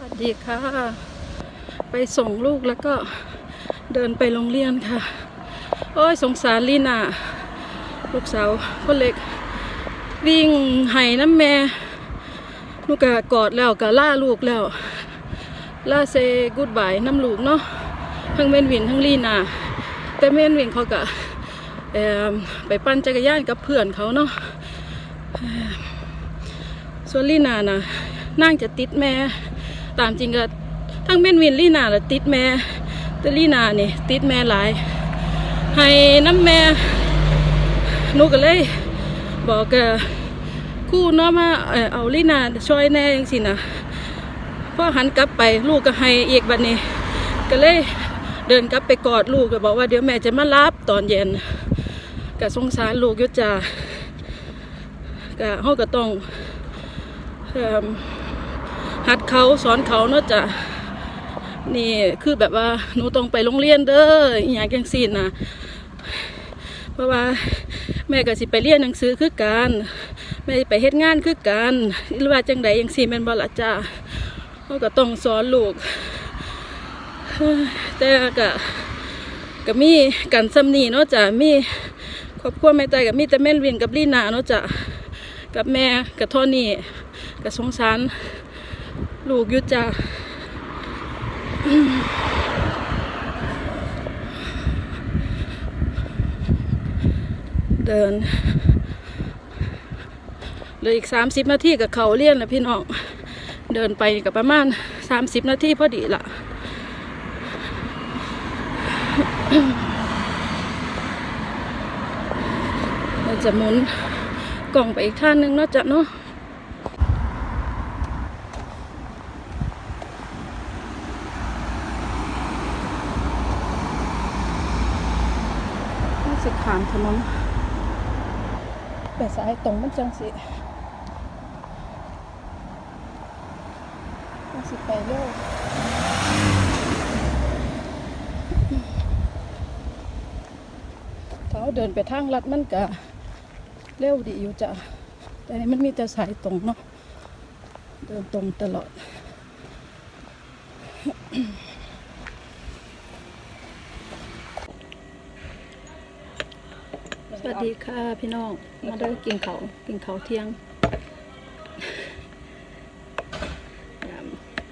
วัสดีค่ะ ไปส่งลูกแล้วก็เดินไปโรงเรียนค่ะ โอ้ยสงสารลีน่าลูกสาวคนเล็ก วิ่งไห้น้ำแม่ลูกกะกอดแล้วกะล่าลูกแล้วล่าเซกูดบายน้ำลูกเนาะทั้งเมนวินทั้งลีน่าแต่เมนวินเขากะไปปั่นจักรยานกับเพื่อนเขาเนาะส่วนลีนาน่ะนั่งจะติดแม่ ตามจริงก็ทั้งเม่นวินลีนาละติดแม่แต่ลีนานี่ติดแม่หลาย ให้น้ำแม่นูก็เลยบอกกับคู่เนาะมาเออเอาลีนาช่วยแน่ยังสินะพอหันกลับไปลูกก็ให้เอกบัดนี้ ก็เลยเดินกลับไปกอดลูกก็บอกว่าเดี๋ยวแม่จะมารับตอนเย็นก็สงสารลูกยุจ้าก็เฮาก็ต้องเอิ่ม หัดเขาสอนเขาเนาะจ้ะนี่คือแบบว่าหนูต้องไปโรงเรียนเด้ออย่างจังซี่นะเพราะว่าแม่ก็สิไปเรียนหนังสือคือกันแม่ไปเฮ็ดงานคือกันหรือว่าจังใดจังซี่แม่นบ่ล่ะจ้าเขาก็ต้องสอนลูกแต่ก็ก็มีกันซ้ำนี่เนาะจ้ะมีครอบครัวแม่ใจก็มีแต่แม่นเวียนกับลีนาเนาะจ้ะกับแม่กับโทนี่ก็สงสาร ลูกยู่จ้าเดินเหลยอีกสามสิบนาทีกับเขาเรียนนะพี่น้อง เดินไปกับประมาณสามสิบนาทีพอดีละเราจะหมุนกล่องไปอีกท่านหนึงนาะจ๊ะเนาะ น่าสิขาม ถนนไปสายตรงมันจังสิน่าสิไปเร็วเราเดินไปทางลัดมันก็เร็วดีอยู่จ้ะ แต่นี่มันมีแต่สายตรงเนาะ เดินตรงตลอด สวัสดีค่ะพี่น้อง มาเด้อกินเขาวกินเขาวเที่ยง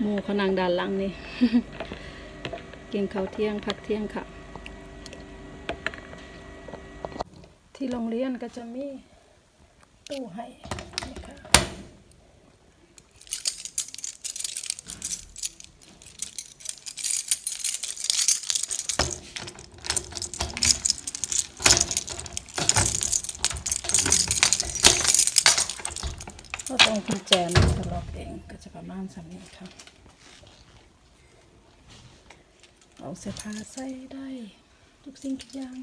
หมูเขานางดานลังนี่ กินเขาวเที่ยงพักเที่ยงค่ะ ที่โรงเรียนก็จะมีตู้ให้ กุญแจนี่จะล็อกเองก็จะประมาณสามนี้ค่ะเอาเสื้อผ้าใส่ได้ทุกสิ่งทุกอย่าง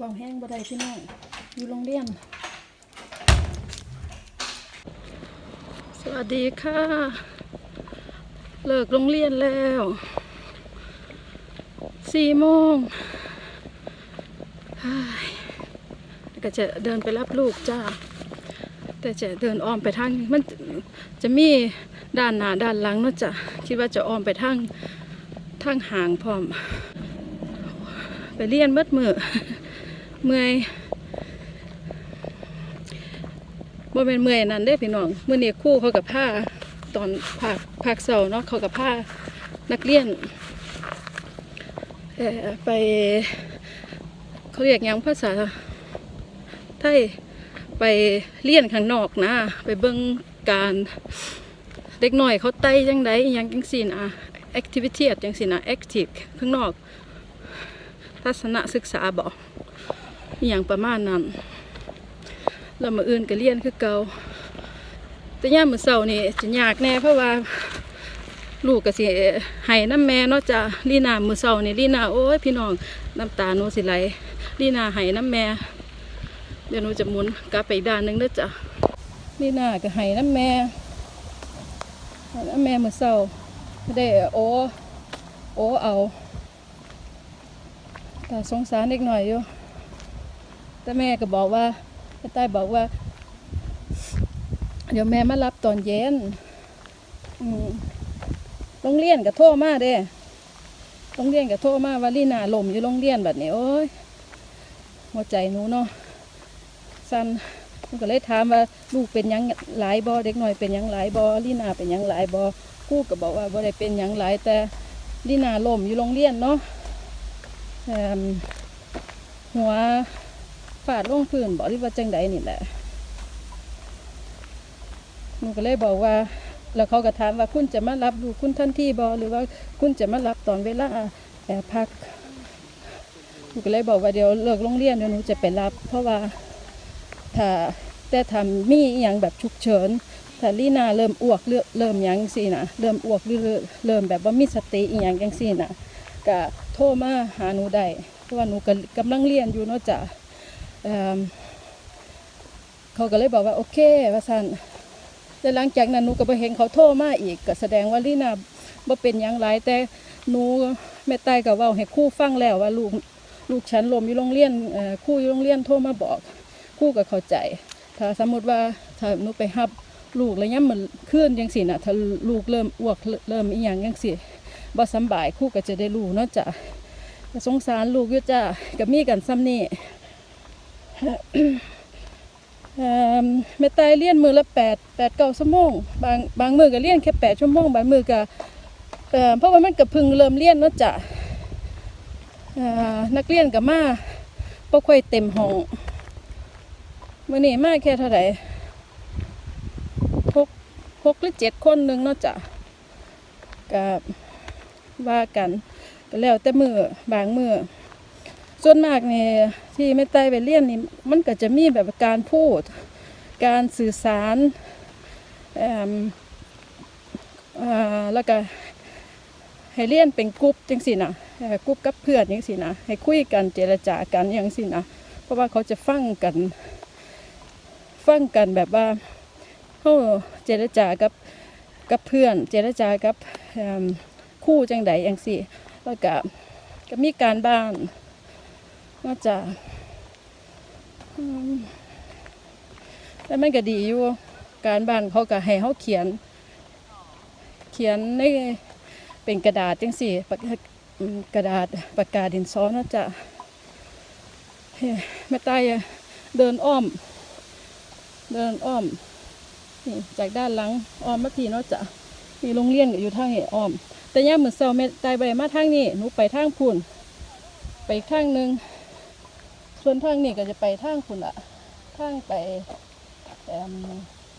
วางแห้งบ่ได้พี่น้องอยู่โรงเรียน สวัสดีค่ะ เลิกโรงเรียนแล้วสี่โมงเฮ้ยก็จะเดินไปรับลูกจ้า แต่จะเดินอ้อมไปทางมันจะมีด้านหน้าด้านหลังเนาะจ้ะคิดว่าจะอ้อมไปทางทางห่างพร้อม ไปเรียนเบิดมือเมื่อยบ่เป็นเมื่อยนั่นเด้พี่น้องเมื้อเนี้ครู่เขากับผ้าตอนภาคภาคเสาเนาะเขากับผ้านักเรียนไปเขาเรียกยังภาษาไทย ไปเรียนข้างนอกนะ ไปเบิ่งการเด็กหน่อยเขาไต่จังไดยังจังซี่นะแอคทิวิตี้จังซี่นะแอคทีฟข้างนอก ทัศนศึกษาบอกอย่างประมาณนั้นแล้วมาอื่นก็เรียนคือเก่าแต่ย่ามือเสานี่จะยากแน่เพราะว่าลูกก็สิให้น้ำแม่เนาะจ้ะลีนามือเสานี่ลีนาโอ้ยพี่น้องน้ำตาหนูสิไหลลีนาให้น้ำแม่ ดี๋ยวหนูจะหมุนกลับไปด้านหนึงเด้อจ้ะลีนาก็ให้น้ำแม่ให้น้ำแม่เมื่อเสาร์ได้โอโอเอาแต่สงสารเด็กหน่อยอยู่แต่แม่ก็บอกว่าแม่ใต้บอกว่า เดี๋ยวแม่มารับตอนเย็นโรงเรียนก็โทรมาเด้โรงเรียนก็โทรมาว่าลีนาลมอยู่โรงเรียนแบบนี้โอ้ยหัวใจหนูเนาะ สั้นหนูก็เลยถามว่าลูกเป็นยังหลายบอเด็กหน่อยเป็นยังหลายบอลีนาเป็นยังหลายบอคู่ก็บอกว่าบ่ได้เป็นยังหลายแต่ลีนาลมอยู่โรงเรียนเนาะหัวฟาดลงพื้นบอกหรือว่าจังใดนี่แหละหนูก็เลยบอกว่า แล้วเขาก็ถามว่าคุณจะมารับลูกคุณทันที่บอหรือว่าคุณจะมารับตอนเวลาแอบพักหนูก็เลยบอกว่าเดี๋ยวเลิกโรงเรียนเดี๋ยวหนูจะไปรับ เพราะว่า ถ้าแต่ทำมีอย่างแบบฉุกเฉินถ้าลีนาเริ่มอ้วกเริ่มยังสินะเริ่มอ้วกหรือเริ่มแบบว่ามีสติอีหยังจังสินะก็โทรมาหาหนูได้เพราะว่าหนูก็กำลังเรียนอยู่เนาะจ้ะเเขาก็เลยบอกว่าโอเคว่าสันแต่หลังจากนั้นหนูก็ไปเห็นเขาโทรมาอีกก็แสดงว่าลีนาบ่เป็นยังไรแต่หนูแม่ใต้ก็เว้าให้คู่ฟังแล้วว่าลูกลูกฉันลมอยู่โรงเรียนคู่อยู่โรงเรียนโทรมาบอก คู่ก็เข้าใจ ถ้าสมมติว่าถ้าหนูไปรับลูกแล้วยังมันขึ้นจังสิน่ะถ้าลูกเริ่มอ้วกเริ่มอีหยังจังสิบ่สบายคู่ก็จะได้รู้เนาะจ้ะสงสารลูกอยู่จ้ะก็มีกันซ้ำนี่เมแม่ตายเรียนมือละแปดแปดเก้าชั่วโมงบางบางมือก็เรียนแค่แปดชั่วโมงบางมือก็เอ่อเพราะว่ามันก็เพึ่งเริ่มเรียนเนาะจ้ะนักเรียนก็มาบ่ค่อยเต็มห้อง มื้อนี้มาแค่เท่าไหร่หกหกหรือเจ็ดคนหนึ่งเนาะจ้ะก็ว่ากันก็แล้วแต่มือบางมือส่วนมากนี่ที่ไม่ไต้ไปเรียนนี่มันก็จะมีแบบการพูด การสื่อสารเอิ่มแล้วก็ให้เรียนเป็นกรุ๊ปจังสินะเอ่อกรุ๊ปกับเพื่อนจังสินะให้คุยกันเจรจากันอย่างสินะเพราะว่าเขาจะฟังกัน ฟังกันแบบว่าเขาเจรจากับกับเพื่อน เจรจากับคู่จังใดอย่างสิแล้วก็ก็มีการบ้านน่าจะอืมแต่มันก็ดีอยู่การบ้านเขาก็ให้เขาเขียน เขียนในเป็นกระดาษจังสี่กระดาษปากกาดินสอเนาะจ้ะแม่ต้อะเดินอ้อม เดินอ้อม นี่จากด้านหลังอ้อมมาทีเนาะจ้ะมีโรงเรียนก็อยู่ทางนี้อ้อม แต่ย่ามมือนเศร้าแม่ใต้ไปมาทางนี้หนูไปทางพุ่น ไปอีกทางหนึ่งส่วนทางนี้ก็จะไปทางคุณละทางไป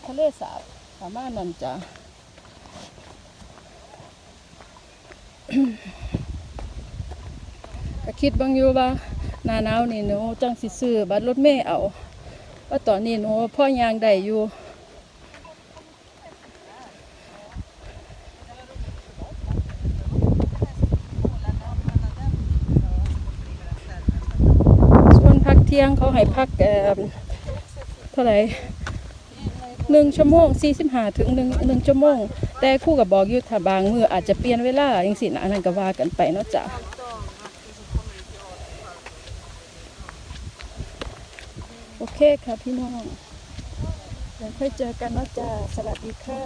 ทะเลสาบสามารถนั่นจ้ะก็คิดบางอยู่ว่าหนาหนาวนี่หนูจังสิซื้อบัตรรถเมล์เอา ว่าตอนนี้หนูพ่อยางได้อยู่ส่วนพักเที่ยงเขาให้พักเท่าไหร่หนึ่งชั่วโมงสี่สิบห้าถึงหนึ่งหนึ่งชั่วโมง แต่คู่กับบอกอยู่ถ้าบางมืออาจจะเปลี่ยนเวลาอย่างสินะอันนั้นก็ว่ากันไปเนาะจ้ะโอ เคค่ะพี่น้องเดี๋ยวค่อยเจอกันนาะจ๊ะสวัสดีค่ะ